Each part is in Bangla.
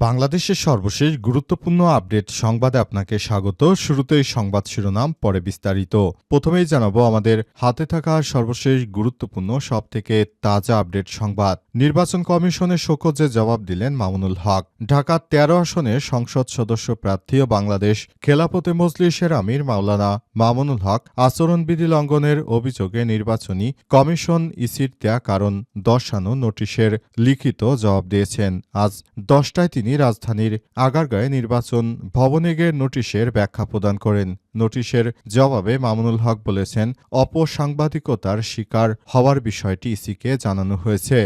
বাংলাদেশের সর্বশেষ গুরুত্বপূর্ণ আপডেট সংবাদে আপনাকে স্বাগত। শুরুতেই সংবাদ শিরোনাম, পরে বিস্তারিত। প্রথমেই জানাব আমাদের হাতে থাকা সর্বশেষ গুরুত্বপূর্ণ সব থেকে তাজা আপডেট সংবাদ। নির্বাচন কমিশনের শোকজে জবাব দিলেন মামুনুল হক। ঢাকা তেরো আসনের সংসদ সদস্য প্রার্থী ও বাংলাদেশ খেলাপতে মজলিসের আমির মাওলানা মামুনুল হক আচরণবিধি লঙ্ঘনের অভিযোগে নির্বাচনী কমিশন ইসির দেয়া কারণ দর্শানো নোটিশের লিখিত জবাব দিয়েছেন। আজ দশটায় তিনি রাজধানীর আগারগাঁয়ে নির্বাচন ভবনে গিয়ে নোটিশের ব্যাখ্যা প্রদান করেন। নোটিশের জবাবে মামুনুল হক বলেছেন, অপসাংবাদিকতার শিকার হওয়ার বিষয়টি ইসিকে জানানো হয়েছে।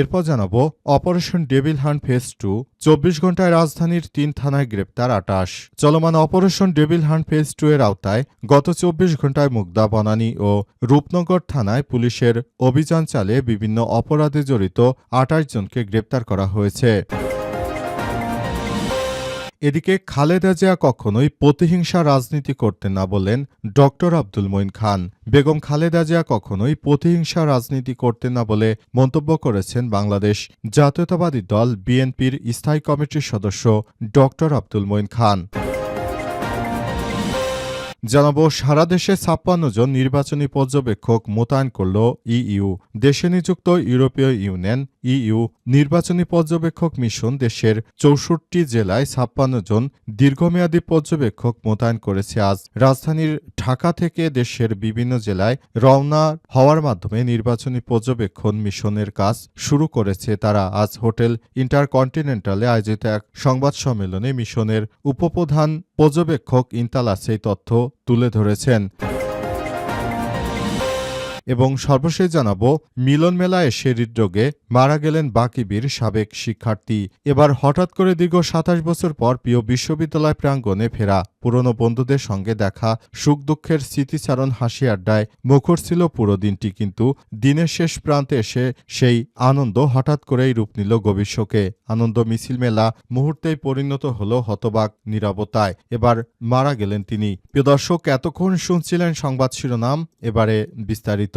এরপর জানাব, operation devil hunt phase two, চব্বিশ ঘন্টায় রাজধানীর তিন থানায় গ্রেপ্তার আটাশ। চলমান operation devil hunt phase two এর আওতায় গত চব্বিশ ঘন্টায় মুগদা, বনানী ও রূপনগর থানায় পুলিশের অভিযান চালিয়ে বিভিন্ন অপরাধে জড়িত আটাশ জনকে গ্রেপ্তার করা হয়েছে। এদিকে খালেদা জিয়া কখনোই প্রতিহিংসা রাজনীতি করতেন না বলেন ডক্টর আব্দুল মঈন খান। বেগম খালেদা জিয়া কখনোই প্রতিহিংসা রাজনীতি করতেন না বলে মন্তব্য করেছেন বাংলাদেশ জাতীয়তাবাদী দল বিএনপির স্থায়ী কমিটির সদস্য ডক্টর আব্দুল মঈন খান। জানাব, সারা দেশে ছাপ্পান্ন জন নির্বাচনী পর্যবেক্ষক মোতায়েন করল ইইউ। দেশে নিযুক্ত ইউরোপীয় ইউনিয়ন ইইউ নির্বাচনী পর্যবেক্ষক মিশন দেশের চৌষট্টি জেলায় ছাপ্পান্ন জন দীর্ঘমেয়াদী পর্যবেক্ষক মোতায়েন করেছে। আজ রাজধানীর ঢাকা থেকে দেশের বিভিন্ন জেলায় রওনা হওয়ার মাধ্যমে নির্বাচনী পর্যবেক্ষণ মিশনের কাজ শুরু করেছে। তারা আজ হোটেল ইন্টারকন্টিনেন্টালে আয়োজিত এক সংবাদ সম্মেলনে মিশনের উপপ্রধান পর্যবেক্ষক ইন্তালাস এই তথ্য তুলে ধরেছেন। এবং সর্বশেষ জানাব, মিলন মেলা এসে হৃদরোগে মারা গেলেন বাকিবীর সাবেক শিক্ষার্থী। এবার হঠাৎ করে দীর্ঘ সাতাশ বছর পর প্রিয় বিশ্ববিদ্যালয় প্রাঙ্গণে ফেরা। পুরনো বন্ধুদের সঙ্গে দেখা, সুখ দুঃখের স্মৃতিচারণ হাসি আড্ডায় মুখর ছিল পুরো দিনটি কিন্তু দিনের শেষ প্রান্তে এসে সেই আনন্দ হঠাৎ করেই রূপ নিল গভীর শোকে। আনন্দ মিছিল মেলা মুহূর্তেই পরিণত হল হতবাক নিরাপত্তায় এবার মারা গেলেন তিনি। প্রিয় দর্শক, এতক্ষণ শুনছিলেন সংবাদ শিরোনাম, এবারে বিস্তারিত।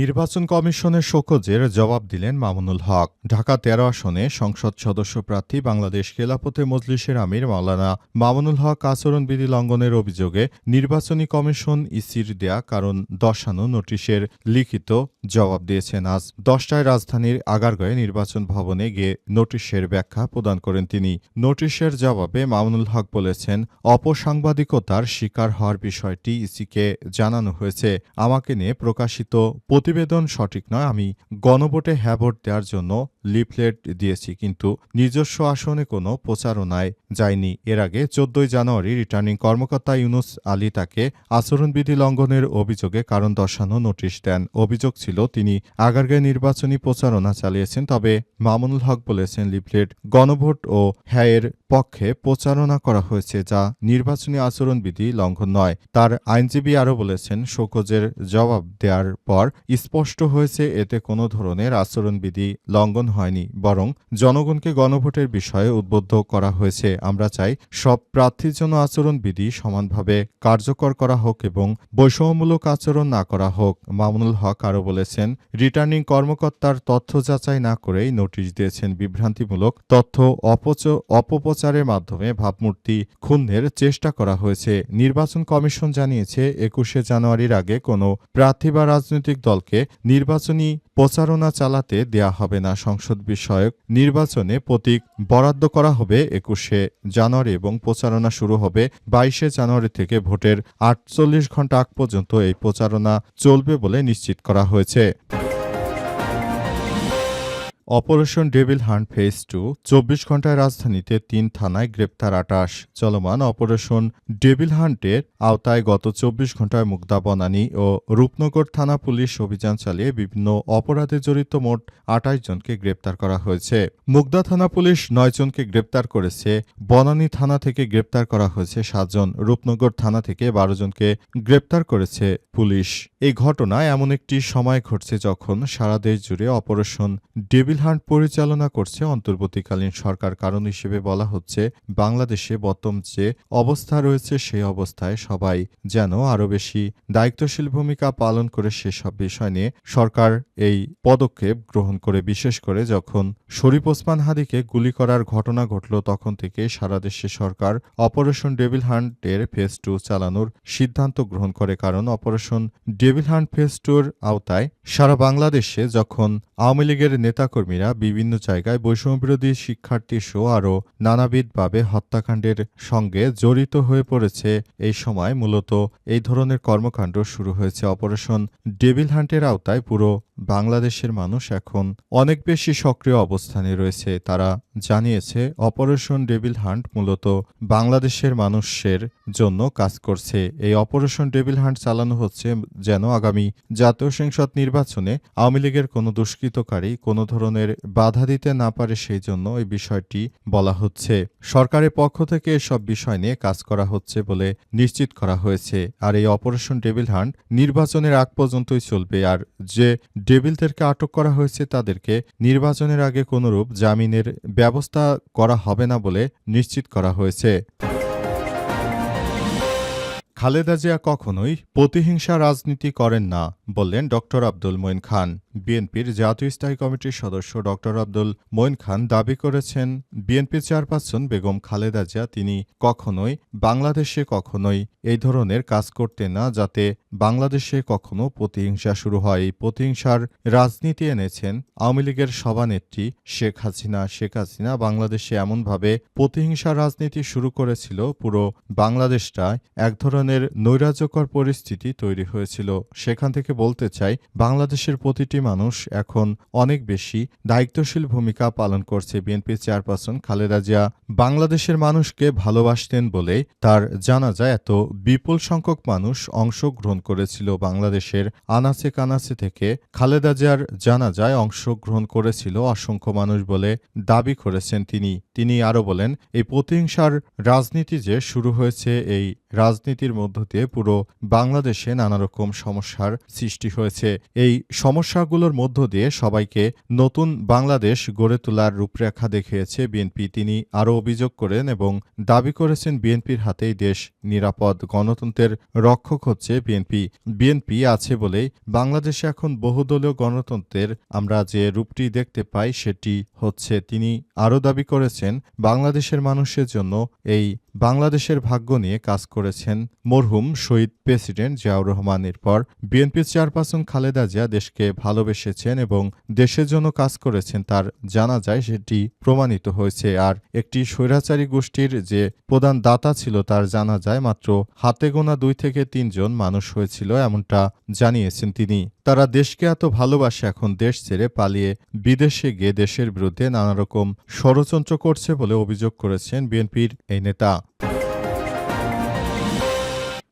নির্বাচন কমিশনের শোকজের জবাব দিলেন মামুনুল হক। ঢাকা তেরো আসনে সংসদ সদস্য প্রার্থী বাংলাদেশ খেলাপথে মজলিসের আমির মাওলানা মামুনুল হক আচরণবিধি লঙ্ঘনের অভিযোগে নির্বাচনী কমিশন ইসির দেয়া কারণ দর্শানো নোটিশের লিখিত জবাব দিয়েছেন আজ। দশটায় রাজধানীর আগারগাঁয়ে নির্বাচন ভবনে গিয়ে নোটিশের ব্যাখ্যা প্রদান করেন তিনি। নোটিশের জবাবে মামুনুল হক বলেছেন, অপসাংবাদিকতার শিকার হওয়ার বিষয়টি ইসিকে জানানো হয়েছে। আমাকে নিয়ে প্রকাশিত প্রতিবেদন সঠিক নয়। আমি গণভোটে হ্যাঁ ভোট দেওয়ার জন্য লিফলেট দিয়েছি, কিন্তু নিজস্ব আসনে কোনো প্রচারণায় যায়নি। এর আগে চোদ্দই জানুয়ারি রিটার্নিং কর্মকর্তা ইউনুস আলী তাকে আচরণবিধি লঙ্ঘনের অভিযোগে কারণ দর্শানো নোটিশ দেন। অভিযোগ ছিল, তিনি আগারগাঁয়ে নির্বাচনী প্রচারণা চালিয়েছেন, তবে মামুনুল হক বলেছেন, লিফলেট গণভোট ও হ্যায়ের পক্ষে প্রচারণা করা হয়েছে, যা নির্বাচনী আচরণবিধি লঙ্ঘন নয়। তার আইনজীবী আরও বলেছেন, শোকজের জবাব দেওয়ার পর স্পষ্ট হয়েছে, এতে কোনো ধরনের আচরণবিধি লঙ্ঘন হয়নি, বরং জনগণকে গণভোটের বিষয়ে উদ্বুদ্ধ করা হয়েছে। আমরা চাই সব প্রার্থীর জন্য আচরণবিধি সমানভাবে কার্যকর করা হোক এবং বৈষম্যমূলক আচরণ না করা হোক, মামুনুল হক আরও বলেছেন। রিটার্নিং কর্মকর্তার তথ্য যাচাই না করেই নোটিশ দিয়েছেন বিভ্রান্তিমূলক তথ্য অপপ্রচারের মাধ্যমে ভাবমূর্তি ক্ষুণ্ণের চেষ্টা করা হয়েছে। নির্বাচন কমিশন জানিয়েছে, একুশে জানুয়ারির আগে কোনো প্রার্থী বা রাজনৈতিক দলকে নির্বাচনী প্রচারণা চালাতে দেয়া হবে না। সংসদ বিষয়ক নির্বাচনে প্রতীক বরাদ্দ করা হবে একুশে জানুয়ারি এবং প্রচারণা শুরু হবে বাইশে জানুয়ারি থেকে ভোটের আটচল্লিশ ঘণ্টা আগ পর্যন্ত এই প্রচারণা চলবে বলে নিশ্চিত করা হয়েছে। Operation devil hunt phase two, চব্বিশ ঘন্টায় রাজধানীতে তিন থানায় গ্রেপ্তার আটাশ। চলমান অপারেশন ডেভিল হান্টের আওতায় গত চব্বিশ ঘন্টায় মুগদা বনানী ও রূপনগর থানা পুলিশ অভিযান চালিয়ে বিভিন্ন অপরাধে জড়িত মোট আটাইশ জনকে গ্রেপ্তার করা হয়েছে। মুগদা থানা পুলিশ নয় জনকে গ্রেপ্তার করেছে। বনানী থানা থেকে গ্রেপ্তার করা হয়েছে সাতজন রূপনগর থানা থেকে বারো জনকে গ্রেপ্তার করেছে পুলিশ। এই ঘটনা এমন একটি সময় ঘটছে যখন সারা দেশ জুড়ে অপারেশন ডেভিল হান্ট পরিচালনা করছে অন্তর্বর্তীকালীন সরকার। কারণ হিসেবে বলা হচ্ছে, বাংলাদেশে বর্তম যে অবস্থা রয়েছে সেই অবস্থায় সবাই যেন আরও বেশি দায়িত্বশীল ভূমিকা পালন করে সেসব বিষয় নিয়ে সরকার এই পদক্ষেপ গ্রহণ করে। বিশেষ করে যখন শরীফ ওসমান হাদিকে গুলি করার ঘটনা ঘটল, তখন থেকে সারা দেশে সরকার অপারেশন ডেভিল হান্টের ফেজ টু চালানোর সিদ্ধান্ত গ্রহণ করে। কারণ অপারেশন ডেভিল হান্ট ফেজ টুর আওতায় সারা বাংলাদেশে যখন আওয়ামী লীগের নেতাকর্মীরা বিভিন্ন জায়গায় বৈষম্যবিরোধী শিক্ষার্থী সহ আরও নানাবিধভাবে হত্যাকাণ্ডের সঙ্গে জড়িত হয়ে পড়েছে। এই সময় মূলত এই ধরনের কর্মকাণ্ড শুরু হয়েছে। অপারেশন ডেভিল হান্টের আওতায় পুরো বাংলাদেশের মানুষ এখন অনেক বেশি সক্রিয় অবস্থানে রয়েছে। তারা জানিয়েছে, অপারেশন ডেভিল হান্ট মূলত বাংলাদেশের মানুষের জন্য কাজ করছে। এই অপারেশন ডেভিল হান্ট চালানো হচ্ছে যেন আগামী জাতীয় সংসদ নির্বাচনে আওয়ামী লীগের কোনো দুষ্কৃতকারী কোনো ধরনের বাধা দিতে না পারে সেই জন্য এই বিষয়টি বলা হচ্ছে। সরকারের পক্ষ থেকে এসব বিষয় নিয়ে কাজ করা হচ্ছে বলে নিশ্চিত করা হয়েছে। আর এই অপারেশন ডেভিল হান্ট নির্বাচনের আগ পর্যন্তই চলবে। আর যে ডেভিলদেরকে আটক করা হয়েছে তাদেরকে নির্বাচনের আগে কোনরূপ জামিনের ব্যবস্থা করা হবে না বলে নিশ্চিত করা হয়েছে। খালেদা জিয়া কখনোই প্রতিহিংসা রাজনীতি করেন না বললেন ড আব্দুল মঈন খান। বিএনপির জাতীয় স্থায়ী কমিটির সদস্য ড আব্দুল মঈন খান দাবি করেছেন, বিএনপির চেয়ারপারসন বেগম খালেদা জিয়া তিনি কখনোই বাংলাদেশে কখনোই এই ধরনের কাজ করতেন না যাতে বাংলাদেশে কখনো প্রতিহিংসা শুরু হয়। প্রতিহিংসার রাজনীতি এনেছেন আওয়ামী লীগের সভানেত্রী শেখ হাসিনা। শেখ হাসিনা বাংলাদেশে এমনভাবে প্রতিহিংসা রাজনীতি শুরু করেছিল, পুরো বাংলাদেশটা এক ধরনের নৈরাজ্যকর পরিস্থিতি তৈরি হয়েছিল। সেখান থেকে বলতে চাই, বাংলাদেশের প্রতিটি মানুষ এখন অনেক বেশি দায়িত্বশীল ভূমিকা পালন করছে বিএনপির চেয়ারপারসন খালেদা জিয়া। বাংলাদেশের মানুষকে ভালোবাসতেন বলে তার জানা যায় এত বিপুল সংখ্যক মানুষ অংশগ্রহণ করেছিল বাংলাদেশের আনাচে কানাচে থেকে। খালেদা জিয়ার জানা যায় অংশগ্রহণ করেছিল অসংখ্য মানুষ বলে দাবি করেছেন তিনি। তিনি আরও বলেন, এই প্রতিহিংসার রাজনীতি যে শুরু হয়েছে, এই রাজনীতির মধ্য দিয়ে পুরো বাংলাদেশে নানা রকম সমস্যার সৃষ্টি হয়েছে। এই সমস্যাগুলোর মধ্য দিয়ে সবাইকে নতুন বাংলাদেশ গড়ে তোলার রূপরেখা দেখিয়েছে বিএনপি। তিনি আরও অভিযোগ করেন এবং দাবি করেছেন বিএনপির হাতেই দেশ নিরাপদ, গণতন্ত্রের রক্ষক হচ্ছে বিএনপি। বিএনপি আছে বলেই বাংলাদেশে এখন বহুদলীয় গণতন্ত্রের আমরা যে রূপটি দেখতে পাই সেটি হচ্ছে, তিনি আরও দাবি করেছেন, বাংলাদেশের মানুষের জন্য এই বাংলাদেশের ভাগ্য নিয়ে কাজ করেছেন মরহুম শহীদ প্রেসিডেন্ট জিয়াউর রহমানের পর, বিএনপির চেয়ারপারসন খালেদা জিয়া দেশকে ভালোবেসেছেন এবং দেশের জন্য কাজ করেছেন তার জানা যায় সেটি প্রমাণিত হয়েছে। আর একটি স্বৈরাচারী গোষ্ঠীর যে প্রধান দাতা ছিল তার জানা যায় মাত্র হাতে গোনা দুই থেকে তিনজন মানুষ হয়েছিল এমনটা জানিয়েছেন তিনি। তারা দেশকে এত ভালোবাসে, এখন দেশ ছেড়ে পালিয়ে বিদেশে গিয়ে দেশের বিরুদ্ধে নানা রকম ষড়যন্ত্র করছে বলে অভিযোগ করেছেন বিএনপির এই নেতা।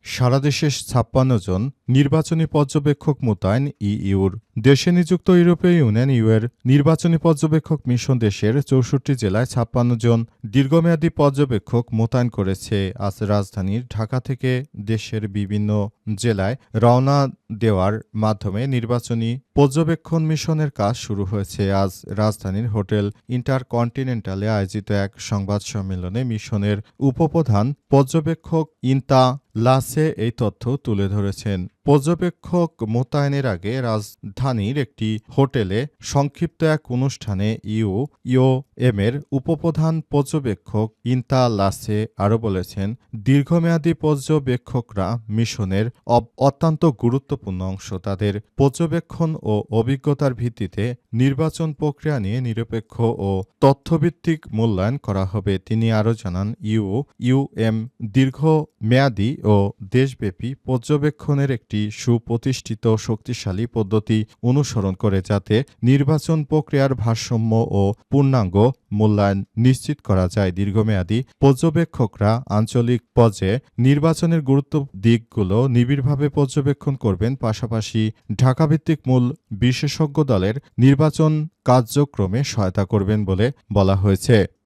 সারা দেশে ছাপ্পান্ন জন নির্বাচনী পর্যবেক্ষক মোতায়েন ইইউর। দেশে নিযুক্ত ইউরোপীয় ইউনিয়ন ইউএর নির্বাচনী পর্যবেক্ষক মিশন দেশের চৌষট্টি জেলায় ছাপ্পান্ন জন দীর্ঘমেয়াদী পর্যবেক্ষক মোতায়েন করেছে। আজ রাজধানীর ঢাকা থেকে দেশের বিভিন্ন জেলায় রওনা দেওয়ার মাধ্যমে নির্বাচনী পর্যবেক্ষণ মিশনের কাজ শুরু হয়েছে। আজ রাজধানীর হোটেল ইন্টারকন্টিনেন্টালে আয়োজিত এক সংবাদ সম্মেলনে মিশনের উপপ্রধান পর্যবেক্ষক ইন্তা লাসে এই তথ্য তুলে ধরেছেন। পর্যবেক্ষক মোতায়েনের আগে রাজধানীর একটি হোটেলে সংক্ষিপ্ত এক অনুষ্ঠানে ইউ ইও এম এর উপপ্রধান পর্যবেক্ষক ইন্তা লাসে আরও বলেছেন, দীর্ঘমেয়াদী পর্যবেক্ষকরা মিশনের অত্যন্ত গুরুত্বপূর্ণ অংশ। তাদের পর্যবেক্ষণ ও অভিজ্ঞতার ভিত্তিতে নির্বাচন প্রক্রিয়া নিয়ে নিরপেক্ষ ও তথ্যভিত্তিক মূল্যায়ন করা হবে। তিনি আরও জানান, ইউ ইউএম দীর্ঘমেয়াদী ও দেশব্যাপী পর্যবেক্ষণের একটি একটি সুপ্রতিষ্ঠিত শক্তিশালী পদ্ধতি অনুসরণ করে যাতে নির্বাচন প্রক্রিয়ার ভারসাম্য ও পূর্ণাঙ্গ মূল্যায়ন নিশ্চিত করা যায়। দীর্ঘমেয়াদী পর্যবেক্ষকরা আঞ্চলিক পর্যায়ে নির্বাচনের গুরুত্ব দিকগুলো নিবিড়ভাবে পর্যবেক্ষণ করবেন। পাশাপাশি ঢাকাভিত্তিক মূল বিশেষজ্ঞ দলের নির্বাচন কার্যক্রমে সহায়তা করবেন বলে বলা হয়েছে।